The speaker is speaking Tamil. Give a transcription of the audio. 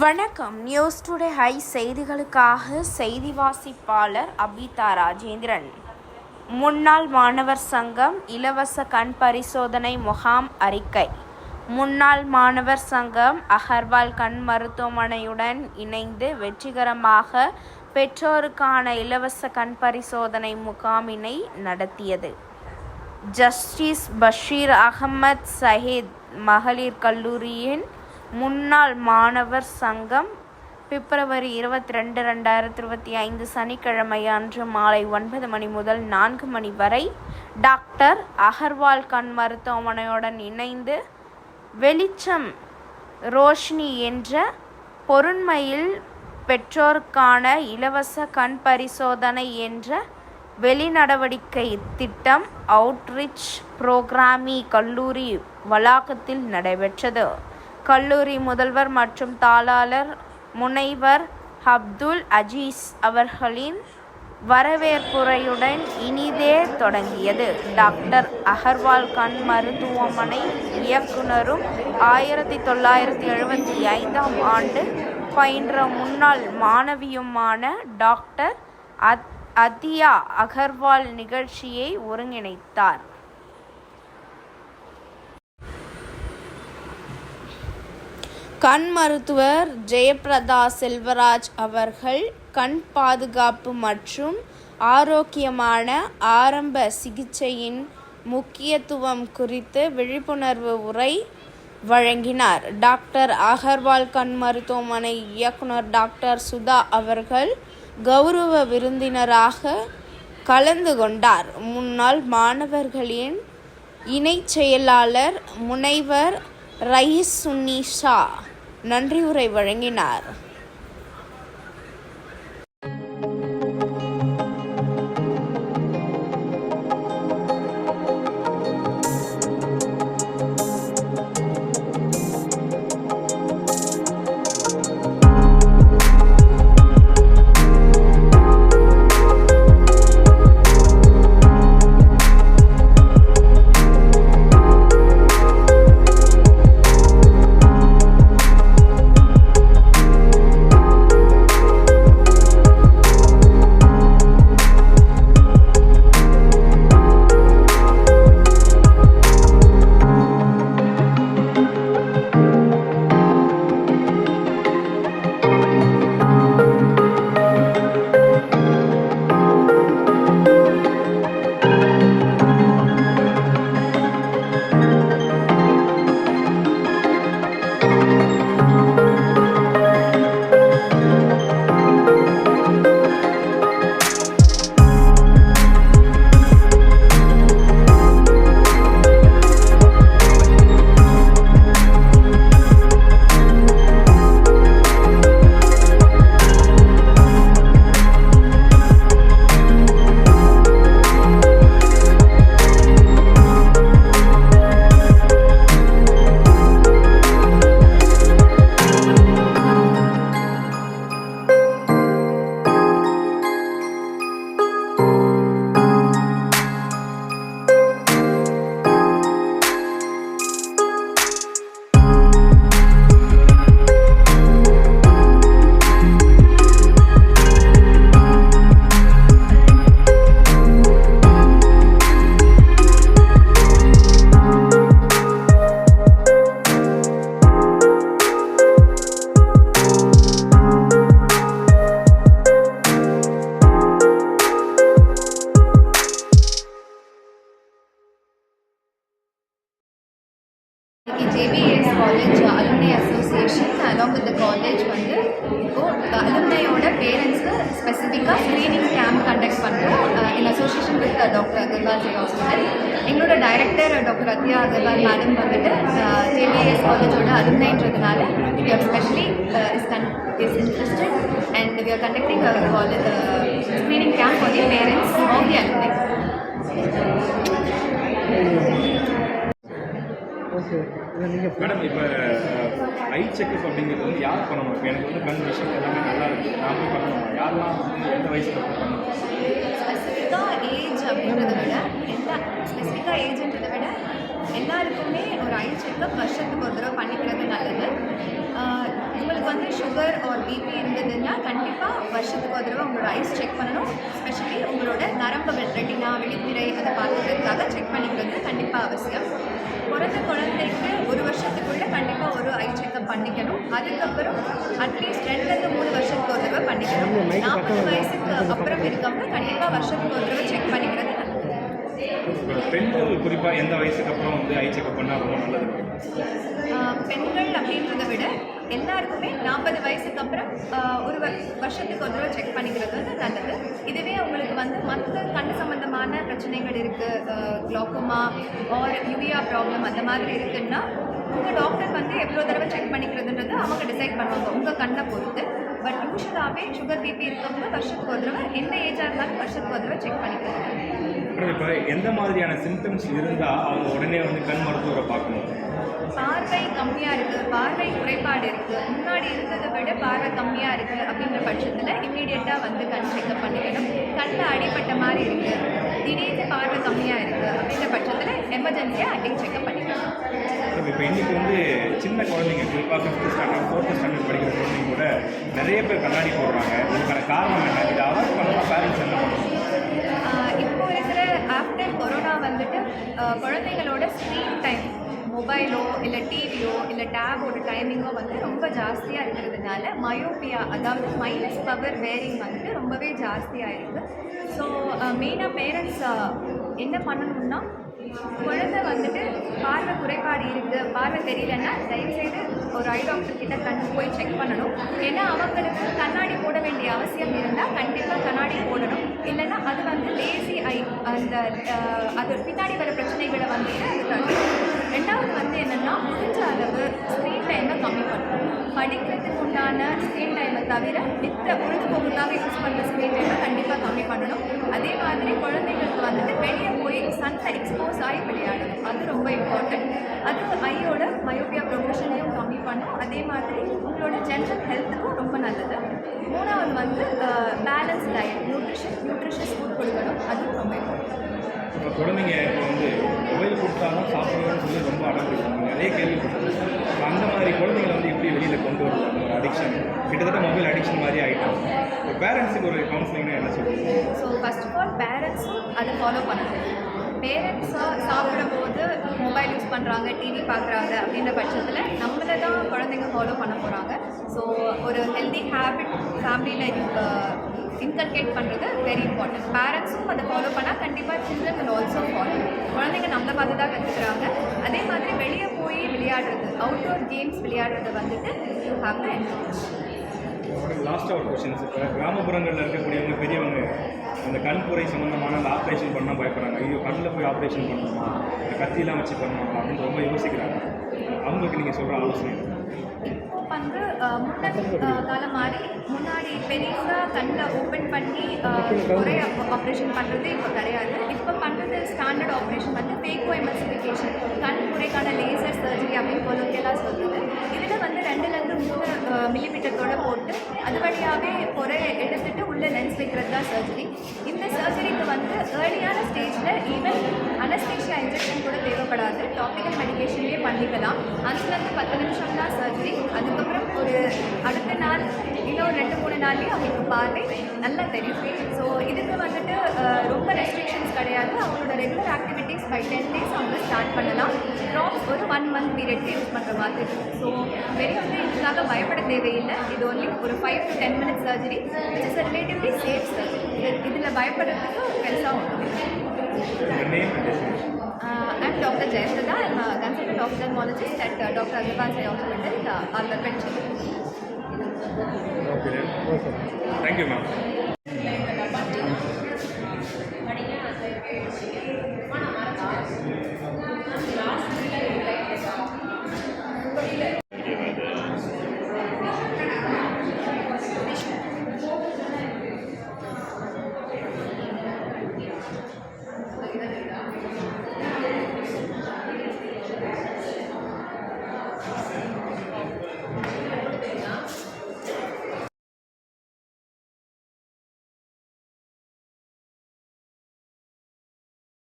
வணக்கம். நியூஸ் டுடே ஹை செய்திகளுக்காக செய்தி வாசிப்பாளர் அபிதா ராஜேந்திரன். முன்னாள் மாணவர் சங்கம் இலவச கண் பரிசோதனை முகாம் அறிக்கை. முன்னாள் மாணவர் சங்கம் அகர்வால் கண் மருத்துவமனையுடன் இணைந்து வெற்றிகரமாக பெற்றோருக்கான இலவச கண் பரிசோதனை முகாமினை நடத்தியது. ஜஸ்டிஸ் பஷீர் அகமத் சஹீத் மகளிர் கல்லூரியின் முன்னாள் மாணவர் சங்கம் பிப்ரவரி இருபத்தி ரெண்டு ரெண்டாயிரத்தி இருபத்தி ஐந்து சனிக்கிழமை அன்று மாலை ஒன்பது மணி முதல் நான்கு மணி வரை டாக்டர் அகர்வால் கண் மருத்துவமனையுடன் இணைந்து வெளிச்சம் ரோஷினி என்ற பொருண்மையில் பெற்றோருக்கான இலவச கண் பரிசோதனை என்ற வெளிநடவடிக்கை திட்டம் அவுட்ரிச் புரோகிராமி கல்லூரி வளாகத்தில் நடைபெற்றது. கல்லூரி முதல்வர் மற்றும் தாளாளர் முனைவர் அப்துல் அஜீஸ் அவர்களின் வரவேற்புரையுடன் இனிதே தொடங்கியது. டாக்டர் அகர்வால் கண் மருத்துவமனை இயக்குனரும் ஆயிரத்தி தொள்ளாயிரத்தி எழுபத்தி ஐந்தாம் ஆண்டு பயின்ற முன்னாள் மாணவியுமான டாக்டர் அத் அதியா அகர்வால் நிகழ்ச்சியை ஒருங்கிணைத்தார். கண் மருத்துவர் ஜெயபிரதா செல்வராஜ் அவர்கள் கண் பாதுகாப்பு மற்றும் ஆரோக்கியமான ஆரம்ப சிகிச்சையின் முக்கியத்துவம் குறித்து விழிப்புணர்வு உரை வழங்கினார். டாக்டர் அகர்வால் கண் மருத்துவமனை இயக்குனர் டாக்டர் சுதா அவர்கள் கௌரவ விருந்தினராக கலந்து கொண்டார். முன்னாள் மாணவர்களின் இணைச் செயலாளர் முனைவர் ரயீஸ் சுன்னிஷா நன்றியுரை வழங்கினார். அலுமினையோட பேரண்ட்ஸ்க்கு ஸ்பெசிஃபிக்காக ஸ்க்ரீனிங் கேம்ப் கண்டக்ட் பண்ணுறோம் in association with doctor Agarwal Jai hospital எங்களோட director doctor Adya Agarwal madam வந்துட்டு ஜேபிஎஸ் காலேஜோட அருமைன்றதுனால we are specially is gun is interested and we are conducting college screening camp for the parents of the alumni இதை நீங்கள் மேடம் இப்போ ஐ செக்அப் அப்படிங்கிறது வந்து யார் பண்ணணும்? இப்போ எனக்கு வந்து கண் விஷயம் எல்லாமே நல்லா இருக்கு. நான் போய் பண்ணணும்? யாரெல்லாம் வந்து எந்த வயசுல பண்ணணும்? ஸ்பெசிஃபிக்காக ஏஜ் அப்படின்றத விட எல்லா ஸ்பெசிஃபிக்காக ஏஜ்ன்றதை விட எல்லாருக்குமே ஒரு ஐ செக்கப் வருஷத்துக்கு ஒரு தடவை பண்ணிக்கிறது நல்லது. உங்களுக்கு வந்து சுகர் ஆர் பிபி இருந்ததுன்னா கண்டிப்பாக வருஷத்துக்கு ஒரு தடவை உங்களோட ஐஸ் செக் பண்ணணும். ஸ்பெஷலி உங்களோட நரம்புகள் ரெட்டினா விழித்திரை அதை பார்த்துக்கிறதுக்காக செக் பண்ணிக்கிறது கண்டிப்பாக அவசியம். பிறந்த குழந்தைக்கு ஒரு வருஷத்துக்குள்ளே கண்டிப்பாக ஒரு ஐ செக்கப் பண்ணிக்கணும். அதுக்கப்புறம் அட்லீஸ்ட் ரெண்டுலேருந்து மூணு வருஷத்துக்கு ஒரு தடவை பண்ணிக்கணும். நாற்பது வயசுக்கு அப்புறம் இருக்கவங்க கண்டிப்பாக வருஷத்துக்கு ஒரு தடவை செக் பண்ணிக்கிறது பெண்கள் குறிப்பாக எந்த வயசுக்கு அப்புறம் வந்து ஐ செக்அப் பண்ணால் ரொம்ப நல்லது? பெண்கள் அப்படின்றத விட எல்லாருக்குமே நாற்பது வயசுக்கு அப்புறம் ஒரு வருஷத்துக்கு ஒரு தடவை செக் பண்ணிக்கிறது வந்து நல்லது. இதுவே உங்களுக்கு வந்து மற்ற கண் சம்பந்தமான பிரச்சனைகள் இருக்குது க்ளோக்கோமா ஆர் யூவியா ப்ராப்ளம் அந்த மாதிரி இருக்குன்னா உங்கள் டாக்டர் வந்து எவ்வளோ தடவை செக் பண்ணிக்கிறதுன்றது அவங்க டிசைட் பண்ணுவாங்க. உங்கள் கண்ணை பொறுத்து. பட் யூஸ்வலாகவே சுகர் பிபி இருக்கவங்க வருஷத்துக்கு ஒரு தடவை எந்த ஏஜாக இருந்தாலும் வருஷத்துக்கு ஒரு தடவை செக் பண்ணிக்கிறது. இப்போ எந்த மாதிரியான சிம்டம்ஸ் இருந்தால் அவங்க உடனே வந்து கண் மருத்துவரை பார்க்கணும். பார்வை கம்மியாக இருக்குது பார்வை குறைபாடு இருக்குது முன்னாடி இருந்ததை விட பார்வை கம்மியாக இருக்குது அப்படின்ற பட்சத்தில் இம்மீடியட்டாக வந்து கண் செக்அப் பண்ணிக்கணும். கண்ணில் அடிபட்ட மாதிரி இருக்குது திடீர்னு பார்வை கம்மியாக இருக்குது அப்படின்ற பட்சத்தில் எமர்ஜென்சியாக ஐ செக்அப் பண்ணிக்கணும். இப்போ இன்னைக்கு வந்து சின்ன குழந்தைங்க குறிப்பாக ஃபிஃப்த் ஸ்டாண்டர்ட் ஃபோர்த்து ஸ்டாண்டர்ட் படிக்கிற குழந்தைங்க கூட நிறைய பேர் கண்ணாடி போடுறாங்க. இதுக்கான காரணம் என்ன? இதை அவாய்ட் பண்ணலாம் பேரண்ட்ஸ் என்ன பண்ணணும்? கொரோனா வந்துட்டு குழந்தைங்களோட ஸ்க்ரீன் டைம் மொபைலோ இல்லை டிவியோ இல்லை டேபோட டைமிங்கோ வந்து ரொம்ப ஜாஸ்தியாக இருக்கிறதுனால மயோபியா அதாவது மைனஸ் பவர் வேரிங் வந்துட்டு ரொம்பவே ஜாஸ்தியாக இருக்குது ஸோ மெயினாக பேரண்ட்ஸ் என்ன பண்ணணும்னா குழந்தை வந்துட்டு பார்வை குறைபாடு இருக்குது பார்வை தெரியலன்னா தயவுசெய்து ஒரு ஐ டாக்டர் கிட்ட கண் போய் செக் பண்ணணும். ஏன்னா அவங்களுக்கு கண்ணாடி போட வேண்டிய அவசியம் இருந்தால் கண்டிப்பாக கண்ணாடி போடணும். இல்லைன்னா அது வந்து லேசி ஐ அந்த அது பின்னாடி வர பிரச்சனைகளை வந்துட்டு அது ரெண்டாவது வந்து என்னென்னா முடிஞ்ச அளவு ஸ்க்ரீன் டைமை கம்மி பண்ணணும். படிக்கிறதுக்கு உண்டான ஸ்க்ரீன் டைமை தவிர மித்த பொழுதுபோக்குக்காக யூஸ் பண்ணுற ஸ்க்ரீன் டைமை கண்டிப்பாக கம்மி பண்ணணும். அதே மாதிரி குழந்தைங்களுக்கு வந்துட்டு வெளியே போய் சன்னில் எக்ஸ்போஸ் ஆகி விளையாடணும் அது ரொம்ப இம்பார்ட்டன்ட் அது ஐயோட மயோபியா ப்ரொஃபஷனையும் கம்மி பண்ணும். அதே மாதிரி உங்களோட ஜென்ரல் ஹெல்த்துக்கும் ரொம்ப நல்லது. மூணாவது வந்து balance diet nutrition nutritious food கொடுக்கணும். அதுவும் ரொம்ப இம்பார்ட்டன்ட் இப்போ குழந்தைங்க இப்போ வந்து மொபைல் கொடுத்தாலும் சாப்பிடுவேன்னு சொல்லி ரொம்ப அடம் பிடிக்கிறாங்க நிறைய கேள்விப்பட்டிருக்கோம் அந்த மாதிரி குழந்தைங்களை வந்து எப்படி வெளியில் கொண்டு அந்த ஒரு அடிக்ஷன் கிட்டத்தட்ட மொபைல் அடிக்ஷன் மாதிரி ஆகிட்டாங்க இப்போ பேரண்ட்ஸுக்கு ஒரு கவுன்சிலிங்னா என்ன சொல்லுங்க ஸோ ஃபர்ஸ்ட் ஆஃப் ஆல் பேரண்ட்ஸும் அதை ஃபாலோ பண்ணணும். பேரண்ட்ஸாக சாப்பிடும்போது மொபைல் யூஸ் பண்ணுறாங்க டிவி பார்க்குறாங்க அப்படின்ற பட்சத்தில் நம்மளை தான் குழந்தைங்க ஃபாலோ பண்ண போகிறாங்க ஸோ ஒரு ஹெல்தி ஹேபிட் ஃபேமிலியில் இன்கல்கேட் பண்ணுறது வெரி இம்பார்ட்டன்ட் பேரண்ட்ஸும் அதை ஃபாலோ பண்ணால் கண்டிப்பாக சில்ட்ரன் will ஆல்சோ ஃபாலோ குழந்தைங்க நம்மளை பார்த்து தான் கற்றுக்குறாங்க அதே மாதிரி வெளியே போய் விளையாடுறது அவுட்டோர் கேம்ஸ் விளையாடுறது வந்துட்டு யூ ஹாவ் டு என்கரேஜ் லாஸ்ட்டாக ஒரு கொஷின்ஸ் இப்போ கிராமப்புறங்களில் இருக்கக்கூடியவங்க பெரியவங்க அந்த கண்புரை சம்மந்தமான அந்த ஆப்ரேஷன் பண்ணால் பயப்படுறாங்க. ஐயோ கண்ணில் போய் ஆப்ரேஷன் பண்ணணுமா? இந்த கத்தியெல்லாம் வச்சு பண்ணணுமா? அப்படின்னு ரொம்ப யோசிக்கிறாங்க. அவங்களுக்கு நீங்கள் சொல்கிற ஆலோசனை இப்போ வந்து அஹ், காலம் மாதிரி முன்னாடி பெருசாக கண்ணில் ஓப்பன் பண்ணி ஒரே ஆப்ரேஷன் பண்ணுறது இப்போ கிடையாது. இப்போ பண்ணுறது ஸ்டாண்டர்ட் ஆப்ரேஷன் வந்து பேக்கோ எமல்சிஃபிகேஷன் கண் முறைக்கான லேசர் சர்ஜரி அப்படின்னு கொலோக்கியலாக சொல்லுது இதில் வந்து ரெண்டுலேருந்து மூணு மில்லிமீட்டரோட போட்டு அது வழியாகவே குறை எடுத்துட்டு உள்ள லென்ஸ் வைக்கிறது தான் சர்ஜரி இந்த சர்ஜரிக்கு வந்து ஏர்லியான ஸ்டேஜில் ஈவன் தேவைப்படாது டாபிக்கல் மெடிகேஷன்லேயே பண்ணிக்கலாம். அஞ்சுலேருந்து பத்து நிமிஷம் தான் சர்ஜரி அதுக்கப்புறம் ஒரு அடுத்த நாள் இன்னும் ரெண்டு மூணு நாள்லேயும் அவங்களுக்கு பார்வை. நல்லா தெரியும். ஸோ இதுக்கு வந்துட்டு ரொம்ப ரெஸ்ட்ரிக்ஷன்ஸ் கிடையாது. அவங்களோட regular activities by ten days அவங்க ஸ்டார்ட் பண்ணலாம். ட்ராப்ஸ் ஒரு ஒன் மந்த் பீரியட் யூஸ் பண்ணுற மாதிரி. இருக்கும் ஸோ வெளியே வந்து இதுக்காக பயப்பட தேவையில்லை. இது ஒன்லி ஒரு five to ten minutes surgery which is relatively safe surgery இதில் பயப்படுறதுக்கு பெருசாக ஒன்றும் Uh, I'm Dr. Jayashrada. I'm a consultant ophthalmologist at uh, Dr. Agarwal Sai Hospital, uh, Alvarpenchi. Okay, awesome. Thank you, ma'am.